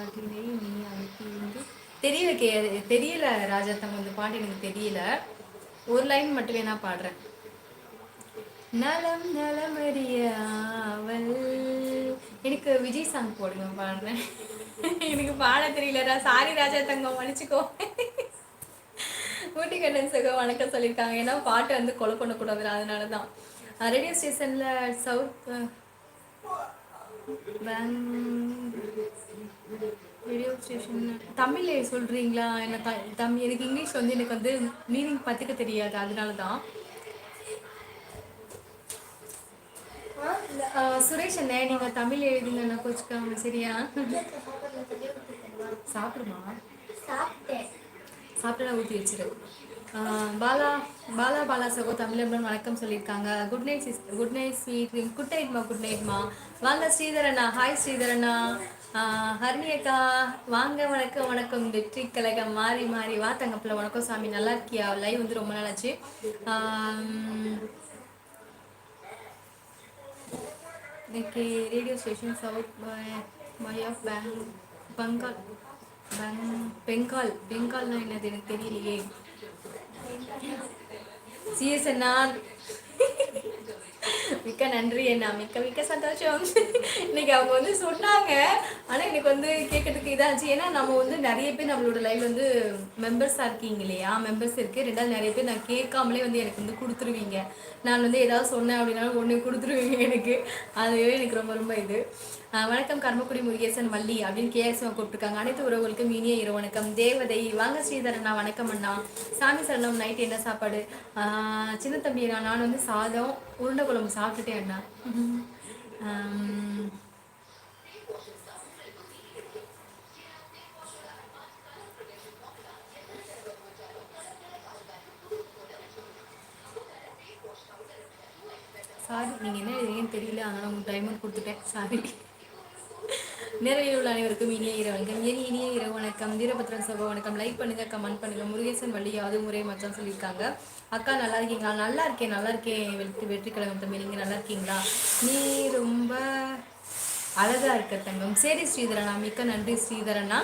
பாட்டினை நீ அனுப்பி வந்து தெரியல கே தெரியல ராஜா தங்க இந்த பாட்டு எனக்கு தெரியல. ஒரு லைன் மட்டும் வேணா பாடுறேன். நலம் நலமறிய ஆவல். எனக்கு விஜய் சாங் போடுங்க பாடுறேன். எனக்கு பாட தெரியலடா சாரி ராஜா தங்கம் மன்னிச்சுக்கோ. ஊட்டி கண்ணன் சுகம் வணக்கம் சொல்லியிருக்காங்க. ஏன்னா பாட்டு வந்து கொலை பண்ணக்கூடாது அதனால தான் ரேடியோ ஸ்டேஷனில் சவுத் ரேடியோ ஸ்டேஷன் தமிழ் சொல்கிறீங்களா என்ன த தமிழ் எனக்கு இங்கிலீஷ் வந்து எனக்கு வந்து மீனிங் பத்துக்க தெரியாது. அதனால தான் சுரேஷ் அண்ணே நீங்கள் தமிழ் எழுதுங்க நான் கோச்சுக்காம சரியா? சாப்பிடுமா? சாப்பிட்டேன் சாப்பிட்டு ஊற்றி வச்சிரு. பாலா பாலா பாலா சகோ தமிழம்பன் வணக்கம் சொல்லியிருக்காங்க. Good night sis good night sweet good நைட்மா good நைட்மா வாங்க ஸ்ரீதரண்ணா. ஹாய் ஸ்ரீதரண்ணா. ஆஹ் அக்கா வாங்க வணக்கம் வணக்கம். வெற்றி கழகம் மாறி மாறி. வா தங்கப்பில் வணக்கம் சாமி. நல்லா இருக்கியா? லைவ் வந்து ரொம்ப நாள் ஆச்சு இன்னைக்கு radio station south my of Beng Bengal Beng Bengal பெங்கால்னா என்னது? எனக்கு தெரியலையே. சிஎஸ்என்ஆர் மிக்க நன்றி அண்ணா மிக்க மிக்க சந்தோஷம். இன்னைக்கு அவங்க வந்து சொன்னாங்க. ஆனால் எனக்கு வந்து கேட்கறதுக்கு இதாச்சு. ஏன்னா நம்ம வந்து நிறைய பேர் நம்மளோட லைவ் வந்து மெம்பர்ஸாக இருக்கீங்க இல்லையா? மெம்பர்ஸ் இருக்கு. ரெண்டாவது நிறைய பேர் நான் கேட்காமலே வந்து எனக்கு வந்து கொடுத்துருவீங்க. நான் வந்து ஏதாவது சொன்னேன் அப்படின்னாலும் ஒன்று கொடுத்துருவீங்க எனக்கு. அதுவே எனக்கு ரொம்ப ரொம்ப இது. வணக்கம் கர்மக்குடி முருகேசன் மல்லி அப்படின்னு கேஎஸ்மா கூப்பிட்டுருக்காங்க. அனைத்து உறவுகளுக்கும் இனிய இரு வணக்கம். தேவதை வாங்க ஸ்ரீதரண்ணா வணக்கம் அண்ணா. சாமி சரணம் நைட் என்ன சாப்பாடு? சின்ன தம்பி நான் வந்து சாதம் உருண்டை குழம்பு சாப்பிட்டுட்டே அண்ணா சாரி நீங்கள் என்ன எழுதுறீங்கன்னு தெரியல அதனால் உங்களுக்கு டைமண்ட் கொடுத்துட்டேன். சாரி நிறைவில் உள்ள அனைவருக்கும் இனிய இரவு இனிய இரவு வணக்கம். வீரபத்ரன் சகோ வணக்கம். லைக் பண்ணுங்க கமெண்ட் பண்ணுங்க. முருகேசன் வள்ளி யாது முறை மச்சான் சொல்லியிருக்காங்க. அக்கா நல்லா இருக்கீங்களா? நல்லா இருக்கேன் நல்லா இருக்கேன். வெற்றி வெற்றி கழகம் தம்பி நீங்கள் நல்லா இருக்கீங்களா? நீ ரொம்ப அழகா இருக்க தங்கம். சரி ஸ்ரீதரனா. மிக்க நன்றி ஸ்ரீதரனா.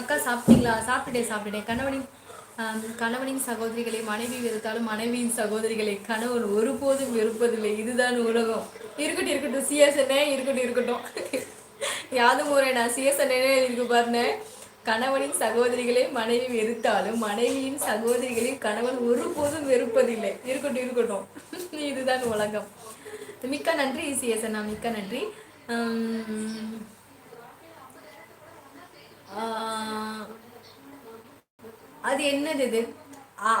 அக்கா சாப்பிட்டீங்களா? சாப்பிட்டுட்டேன் சாப்பிட்டுட்டேன் கணவனின் கணவனின் சகோதரிகளை மனைவி வெறுத்தாலும் மனைவியின் சகோதரிகளை கணவன் ஒருபோதும் வெறுப்பதில்லை. இதுதான் உலகம். இருக்கட்டும் இருக்கட்டும். சிஎஸ்என்னே இருக்கட்டும் இருக்கட்டும். யாதும் ஊரே நான் சிஎஸ்என்னே இருக்கு பாருங்க கணவனின் சகோதரிகளை மனைவி வெறுத்தாலும் மனைவியின் சகோதரிகளை கணவன் ஒருபோதும் வெறுப்பதில்லை. இருக்கட்டும் இருக்கட்டும். இதுதான் உலகம். மிக்க நன்றி சிஎஸ்என்னா மிக்க நன்றி. ஆஹ், அது என்னது இது?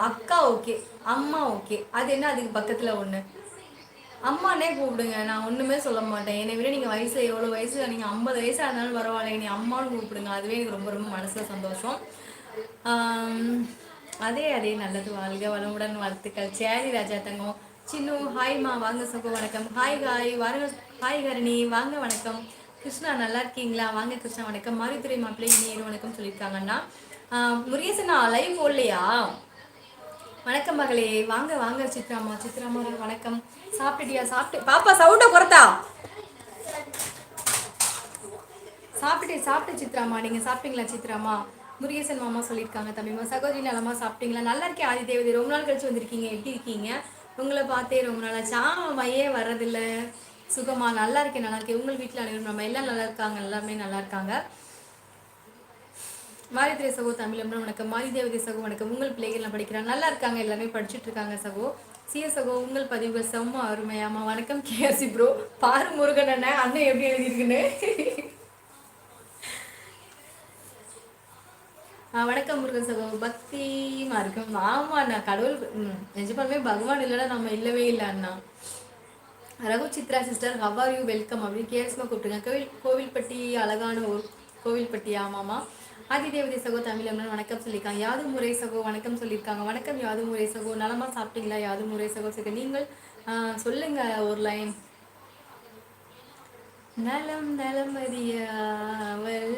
அக்கா ஓகே அம்மா ஓகே. அது என்ன அதுக்கு பக்கத்துல ஒண்ணு? அம்மானே கூப்பிடுங்க நான் ஒன்றுமே சொல்ல மாட்டேன். என்னை விட நீங்கள் வயசு எவ்வளோ வயசு நீங்கள் ஐம்பது வயசாக இருந்தாலும் பரவாயில்ல. நீ அம்மான்னு கூப்பிடுங்க அதுவே எனக்கு ரொம்ப ரொம்ப மனசில் சந்தோஷம். அதே அதே நல்லது. வாழ்க வளமுடன் வாழ்த்துக்கள். சேரி ராஜா தங்கம். சின்னு ஹாய்மா வாங்க சகோ வணக்கம். ஹாய் ஹாய் வாருங்க ஹாய் ஹரணி வாங்க வணக்கம். கிருஷ்ணா நல்லா இருக்கீங்களா? வாங்க கிருஷ்ணா வணக்கம். மாரித்துறை மாப்பிள்ளை இனி வணக்கம் சொல்லியிருக்காங்கண்ணா முருகேசன் முருகேசனா லைவ் போடலையா? வணக்கம் மகளே. வாங்க வாங்க சித்ராமா. சித்ராமா வணக்கம். சாப்பிட்டுட்டியா சாப்பிட்டு பாப்பா சவுண்டை குறத்தா? சாப்பிட்டு சாப்பிட்டு சித்ராமா. நீங்க சாப்பிட்டீங்களா சித்ராமா? முருகேசன் மாமா சொல்லியிருக்காங்க தம்பிமா சகோதரி நலமா சாப்பிட்டீங்களா? நல்லா இருக்கேன் ஆதி தேவதி ரொம்ப நாள் கழிச்சு வந்திருக்கீங்க. எப்படி இருக்கீங்க? உங்களை பார்த்தே ரொம்ப நாள் ஆச்சு ஆமாம்மா வர்றதில்ல. சுகமா நல்லா இருக்கேன் நல்லா இருக்கேன் உங்கள் வீட்டில் அனைவரும் நம்ம எல்லாம் நல்லா இருக்காங்க எல்லாருமே நல்லா இருக்காங்க. மாரித்திரை சகோ தமிழ் வணக்கம். மாரிதேவதி சகோ வணக்கம். உங்கள் பிள்ளைகள் படிக்கிறாங்க. நல்லா இருக்காங்க எல்லாமே படிச்சுட்டு இருக்காங்க சகோ. சிஎ சகோ உங்கள் பதிவுகள் செம்ம அருமையாமா வணக்கம் கேஆர்சி ப்ரோ. பாரு முருகன் அண்ணன் அண்ணன் எப்படி எழுதியிருக்குன்னு. வணக்கம் முருகன் சகோ. பக்திமா இருக்கும் ஆமா அண்ணா. கடவுள் நிஜமாலுமே பகவான் இல்லைன்னா நம்ம இல்லவே இல்லை அண்ணா. Raghu Chitra sister how are you welcome அப்படின்னு கேஎஸ்மா கூப்பிட்டுருங்க கோவில் கோவில்பட்டி அழகான ஒரு கோவில்பட்டி ஆமாமா ஆதிதேவதை சகோ தமிழம்னு வணக்கம் சொல்லியிருக்காங்க. யாது முறை சகோ வணக்கம் சொல்லியிருக்காங்க. வணக்கம் யாது முறை சகோ. நலமா சாப்பிட்டீங்களா? யாது முறை சகோ. சரி நீங்கள் சொல்லுங்க ஒரு லைன் நலம் நலமறியாவல்